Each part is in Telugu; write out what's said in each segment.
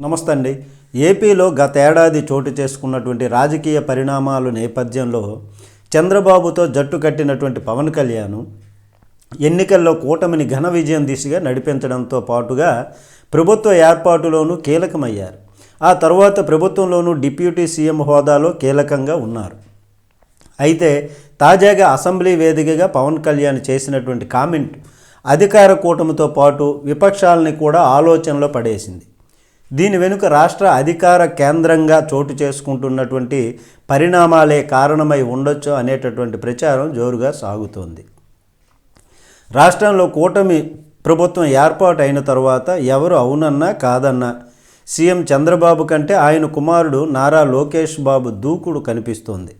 నమస్తే అండి ఏపీలో గతేడాది చోటు చేసుకున్నటువంటి రాజకీయ పరిణామాల నేపథ్యంలో చంద్రబాబుతో జట్టు కట్టినటువంటి పవన్ కళ్యాణ్ ఎన్నికల్లో కూటమిని ఘన విజయం దిశగా నడిపించడంతో పాటుగా ప్రభుత్వ ఏర్పాటులోనూ కీలకమయ్యారు. ఆ తర్వాత ప్రభుత్వంలోనూ డిప్యూటీ సీఎం హోదాలో కీలకంగా ఉన్నారు. అయితే తాజాగా అసెంబ్లీ వేదికగా పవన్ కళ్యాణ్ చేసినటువంటి కామెంట్ అధికార కూటమితో పాటు విపక్షాలని కూడా ఆలోచనలో పడేసింది. దీని వెనుక రాష్ట్ర అధికార కేంద్రంగా చోటు చేసుకుంటున్నటువంటి పరిణామాలే కారణమై ఉండొచ్చు అనేటటువంటి ప్రచారం జోరుగా సాగుతోంది. రాష్ట్రంలో కూటమి ప్రభుత్వం ఏర్పాటు అయిన తర్వాత ఎవరు అవునన్నా కాదన్నా సీఎం చంద్రబాబు కంటే ఆయన కుమారుడు నారా లోకేష్ బాబు దూకుడు కనిపిస్తోంది.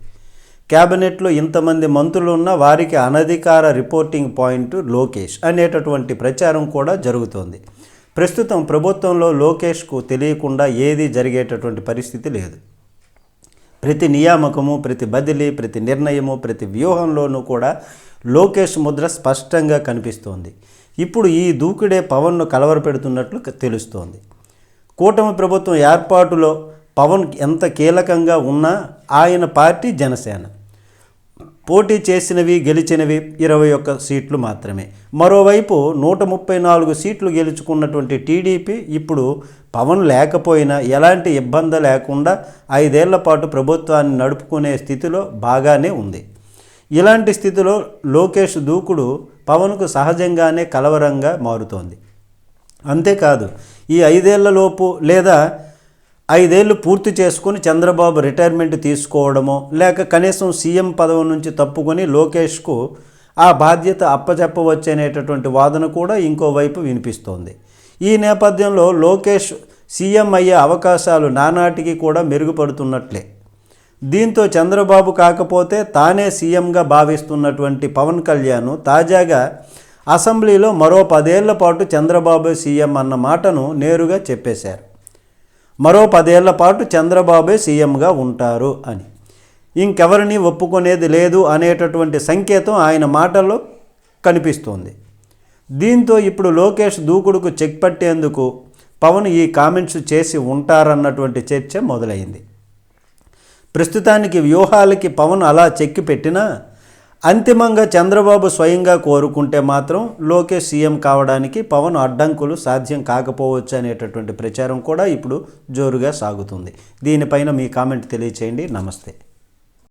క్యాబినెట్లో ఇంతమంది మంత్రులు ఉన్న వారికి అనధికార రిపోర్టింగ్ పాయింట్ లోకేష్ అనేటటువంటి ప్రచారం కూడా జరుగుతోంది. ప్రస్తుతం ప్రభుత్వంలో లోకేష్కు తెలియకుండా ఏది జరిగేటటువంటి పరిస్థితి లేదు. ప్రతి నియామకము ప్రతి బదిలీ ప్రతి నిర్ణయము ప్రతి వ్యూహంలోనూ కూడా లోకేష్ ముద్ర స్పష్టంగా కనిపిస్తోంది. ఇప్పుడు ఈ దూకుడే పవన్ను కలవరపెడుతున్నట్లు తెలుస్తోంది. కూటమి ప్రభుత్వం ఏర్పాటులో పవన్ ఎంత కీలకంగా ఉన్నా ఆయన పార్టీ జనసేన. పోటీ చేసినవి గెలిచినవి ఇరవై ఒక్క సీట్లు మాత్రమే. మరోవైపు నూట ముప్పై నాలుగు సీట్లు గెలుచుకున్నటువంటి టీడీపీ ఇప్పుడు పవన్ లేకపోయినా ఎలాంటి ఇబ్బంది లేకుండా ఐదేళ్ళ పాటు ప్రభుత్వాన్ని నడుపుకునే స్థితిలో బాగానే ఉంది. ఇలాంటి స్థితిలో లోకేష్ దూకుడు పవన్కు సహజంగానే కలవరంగా మారుతోంది. అంతేకాదు ఈ ఐదేళ్ళలోపు లేదా ఐదేళ్ళు పూర్తి చేసుకుని చంద్రబాబు రిటైర్మెంట్ తీసుకోవడమో లేక కనీసం సీఎం పదవి నుంచి తప్పుకొని లోకేష్కు ఆ బాధ్యత అప్పచెప్పవచ్చనేటటువంటి వాదన కూడా ఇంకోవైపు వినిపిస్తోంది. ఈ నేపథ్యంలో లోకేష్ సీఎం అయ్యే అవకాశాలు నానాటికి కూడా మెరుగుపడుతున్నట్లే. దీంతో చంద్రబాబు కాకపోతే తానే సీఎంగా భావిస్తున్నటువంటి పవన్ కళ్యాణ్ తాజాగా అసెంబ్లీలో మరో పదేళ్ళ పాటు చంద్రబాబు సీఎం అన్న మాటను నేరుగా చెప్పేశారు. మరో పదేళ్ళ పాటు చంద్రబాబే సీఎంగా ఉంటారు అని. ఇంకెవరిని ఒప్పుకునేది లేదు అనేటటువంటి సంకేతం ఆయన మాటల్లో కనిపిస్తోంది. దీంతో ఇప్పుడు లోకేష్ దూకుడుకు చెక్ పట్టేందుకు పవన్ ఈ కామెంట్స్ చేసి ఉంటారన్నటువంటి చర్చ మొదలైంది. ప్రస్తుతానికి వ్యూహాలకి పవన్ అలా చెక్కి పెట్టినా అంతిమంగా చంద్రబాబు స్వయంగా కోరుకుంటే మాత్రం లోకేష్ సీఎం కావడానికి పవన్ అడ్డంకులు సాధ్యం కాకపోవచ్చు అనేటటువంటి ప్రచారం కూడా ఇప్పుడు జోరుగా సాగుతుంది. దీనిపైన మీ కామెంట్ తెలియచేయండి. నమస్తే.